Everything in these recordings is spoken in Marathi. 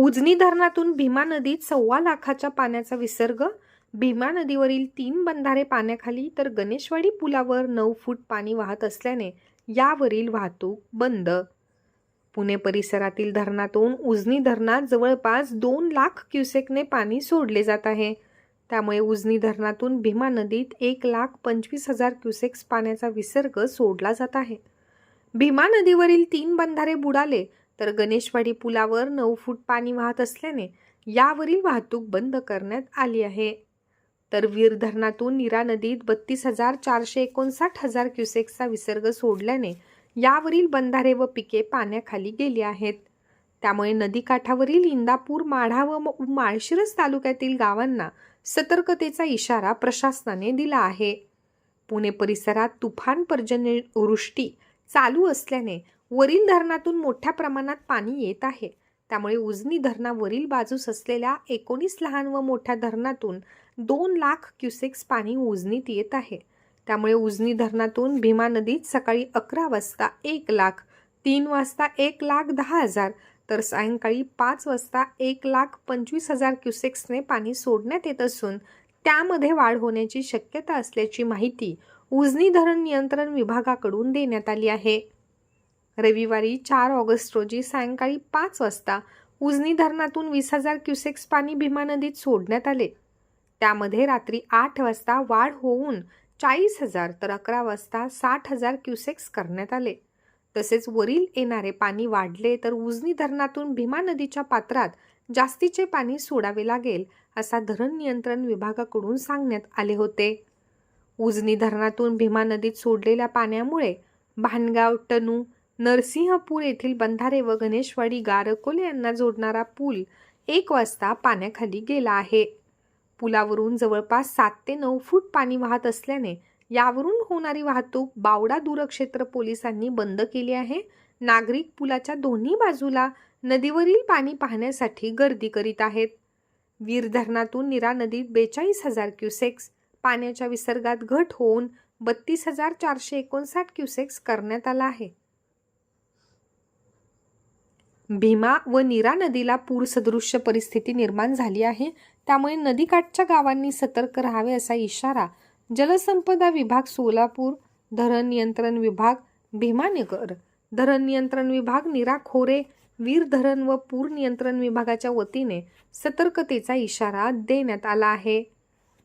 उजनी धरणातून भीमा नदीत सव्वा लाखाच्या पाण्याचा विसर्ग भीमा नदीवरील तीन बंधारे पाण्याखाली तर गणेशवाडी पुलावर नऊ फूट पाणी वाहत असल्याने यावरील वाहतूक बंद. पुणे परिसरातील धरणातून उजनी धरणात जवळपास दोन लाख क्युसेकने पाणी सोडले जात आहे. त्यामुळे उजनी धरणातून भीमा नदीत एक लाख पंचवीस हजार क्युसेक्स पाण्याचा विसर्ग सोडला जात आहे. भीमा नदीवरील तीन बंधारे बुडाले तर गणेशवाडी पुलावर नऊ फूट पाणी वाहत असल्याने यावरील वाहतूक बंद करण्यात आली आहे. तर वीर धरणातून नीरा नदीत बत्तीस हजार चारशे एकोणसाठ हजार क्युसेक्सचा विसर्ग सोडल्याने यावरील बंधारे व पिके पाण्याखाली गेली आहेत. त्यामुळे नदीकाठावरील इंदापूर माढा व माळशिरस तालुक्यातील गावांना सतर्कतेचा इशारा प्रशासनाने दिला आहे. पुणे परिसरात तुफान पर्जन्यवृष्टी चालू असल्याने वरील धरणातून मोठ्या प्रमाणात पाणी येत आहे. त्यामुळे उजनी धरणावरील बाजूस असलेल्या एकोणीस लहान व मोठ्या धरणातून दोन लाख क्युसेक्स पाणी उजनीत येत आहे. त्यामुळे उजनी धरणातून भीमा नदीत सकाळी अकरा वाजता एक लाख तीन वाजता एक लाख दहा हजार तर सायंकाळी पाच वाजता एक लाख पंचवीस हजार क्युसेक्सने पाणी सोडण्यात येत असून त्यामध्ये वाढ होण्याची शक्यता असल्याची माहिती उजनी धरण नियंत्रण विभागाकडून देण्यात आली आहे. रविवारी चार ऑगस्ट रोजी सायंकाळी पाच वाजता उजनी धरणातून वीस हजार क्युसेक्स पाणी भीमा नदीत सोडण्यात आले. त्यामध्ये रात्री आठ वाजता वाढ होऊन चाळीस हजार तर अकरा वाजता साठ हजार क्युसेक्स करण्यात आले. तसेच वरील येणारे पाणी वाढले तर उजनी धरणातून भीमा नदीच्या पात्रात जास्तीचे पाणी सोडावे लागेल असा धरण नियंत्रण विभागाकडून सांगण्यात आले होते. उजनी धरणातून भीमा नदीत सोडलेल्या पाण्यामुळे भानगाव टनू नरसिंहपूर येथील बंधारे व गणेशवाडी गारकोले यांना जोडणारा पूल एक वाजता पाण्याखाली गेला आहे. पुलावरून जवळपास सात ते नऊ फूट पाणी वाहत असल्याने यावरून होणारी वाहतूक बावडा दूरक्षेत्र पोलिसांनी बंद केली आहे. नागरिक पुलाच्या दोन्ही बाजूला नदीवरील पाणी पाहण्यासाठी गर्दी करीत आहेत. वीर धरणातून निरा नदीत बेचाळीस हजार क्युसेक्स पाण्याच्या विसर्गात घट होऊन बत्तीस हजार चारशे एकोणसाठ क्युसेक्स करण्यात आला आहे. भीमा व नीरा नदीला पूरसदृश्य परिस्थिती निर्माण झाली आहे. त्यामुळे नदीकाठच्या गावांनी सतर्क राहावे असा इशारा जलसंपदा विभाग सोलापूर धरण नियंत्रण विभाग भीमानगर धरण नियंत्रण विभाग नीरा खोरे वीर धरण व पूर नियंत्रण विभागाच्या वतीने सतर्कतेचा इशारा देण्यात आला आहे.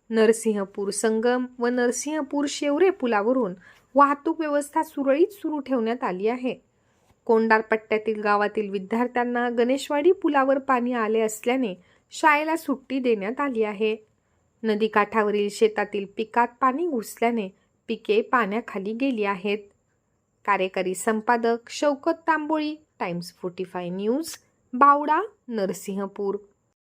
नरसिंहपूर संगम व नरसिंहपूर शेवरे पुलावरून वाहतूक व्यवस्था सुरळीत सुरू ठेवण्यात आली आहे. कोंडार पट्ट्यातील गावातील विद्यार्थ्यांना गणेशवाडी पुलावर पाणी आले असल्याने शाळेला सुट्टी देण्यात आली आहे. नदीकाठावरील शेतातील पिकात पाणी घुसल्याने पिके पाण्याखाली गेली आहेत. कार्यकारी संपादक Shaukat Tamboli Times forty five news Bavda Narsinhpur.